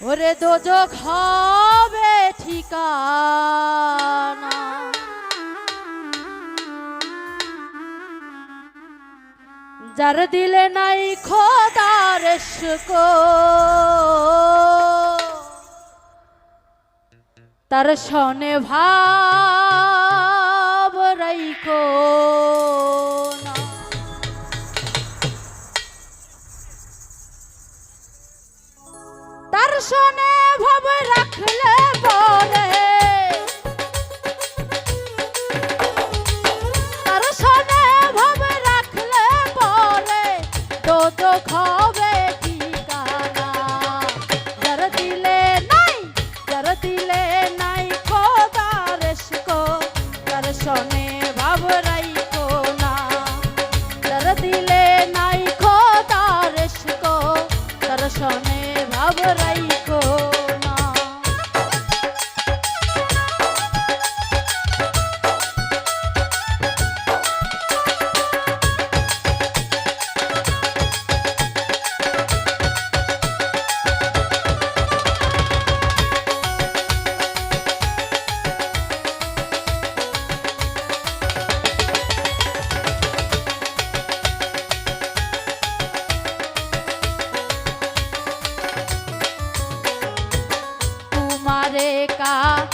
ওরে দোজো খাবে ঠিকানা। যার দিলে নাই খোদার শুকো তার সনে ভাব রাইকো কা